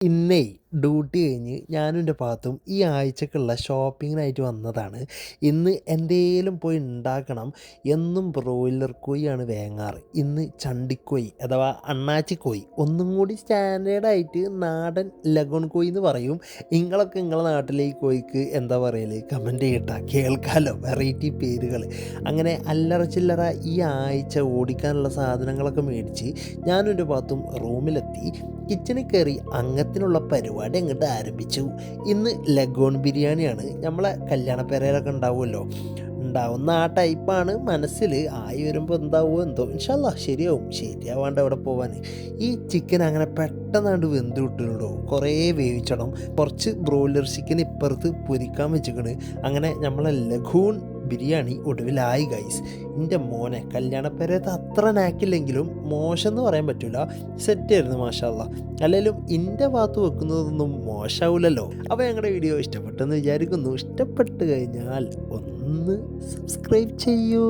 ഇന്നേ ഡ്യൂട്ടി കഴിഞ്ഞ് ഞാനും എന്റെ ഭാഗത്തും ഈ ആഴ്ചക്കുള്ള ഷോപ്പിങ്ങിനായിട്ട് വന്നതാണ്. ഇന്ന് എന്തേലും പോയി ഉണ്ടാക്കണം എന്നും ബ്രോയിലർ കോയിയാണ് വേങ്ങാറ്. ഇന്ന് ചണ്ടിക്കോയി അഥവാ അണ്ണാച്ചിക്കോയി ഒന്നും കൂടി സ്റ്റാൻഡേർഡായിട്ട് നാടൻ ലഗോൺ കോയി എന്ന് പറയും. നിങ്ങളൊക്കെ നിങ്ങളെ നാട്ടിലെ ഈ കോയിക്ക് എന്താ പറയൽ? കമന്റ് ചെയ്യട്ട കേൾക്കാലോ വെറൈറ്റി പേരുകൾ അങ്ങനെ അല്ലറ ചില്ലറ ഈ ആഴ്ച ഓടിക്കാനുള്ള സാധനങ്ങളൊക്കെ മേടിച്ച് ഞാനും എന്റെ ഭാഗത്തും റൂമിലെത്തി. കിച്ചണിൽ കയറി അങ്ങത്തിനുള്ള പരിപാടി അങ്ങോട്ട് ആരംഭിച്ചു. ഇന്ന് ലഗോൺ ബിരിയാണിയാണ്. നമ്മളെ കല്യാണ പേരയിലൊക്കെ ഉണ്ടാവുമല്ലോ. ഉണ്ടാവുന്ന ആ ടൈപ്പാണ് മനസ്സിൽ ആയി വരുമ്പോൾ എന്താവുമോ എന്തോ. ഇൻഷല്ല ശരിയാവും. ശരിയാവാണ്ട് അവിടെ പോവാൻ ഈ ചിക്കൻ അങ്ങനെ പെട്ടെന്നാണ്ട് വെന്ത് കിട്ടുന്നുണ്ടോ കുറേ വേവിച്ചണം. കുറച്ച് ബ്രോയിലർ ചിക്കൻ ഇപ്പുറത്ത് പൊരിക്കാൻ വെച്ചിക്കണ്. അങ്ങനെ നമ്മളെ ലഘൂൺ ബിരിയാണി ഒടുവിലായി ഗൈസ് എന്റെ മോനെ കല്യാണപ്പേരത്ത് അത്ര നാക്കില്ലെങ്കിലും മോശം എന്ന് പറയാൻ പറ്റില്ല സെറ്റായിരുന്നു മാഷാല്ല അല്ലെങ്കിലും എന്റെ ഭാഗത്ത് വെക്കുന്നതൊന്നും മോശമാവില്ലല്ലോ അപ്പോൾ ഞങ്ങളുടെ വീഡിയോ ഇഷ്ടപ്പെട്ടെന്ന് വിചാരിക്കുന്നു. ഇഷ്ടപ്പെട്ട് കഴിഞ്ഞാൽ ഒന്ന് സബ്സ്ക്രൈബ് ചെയ്യൂ.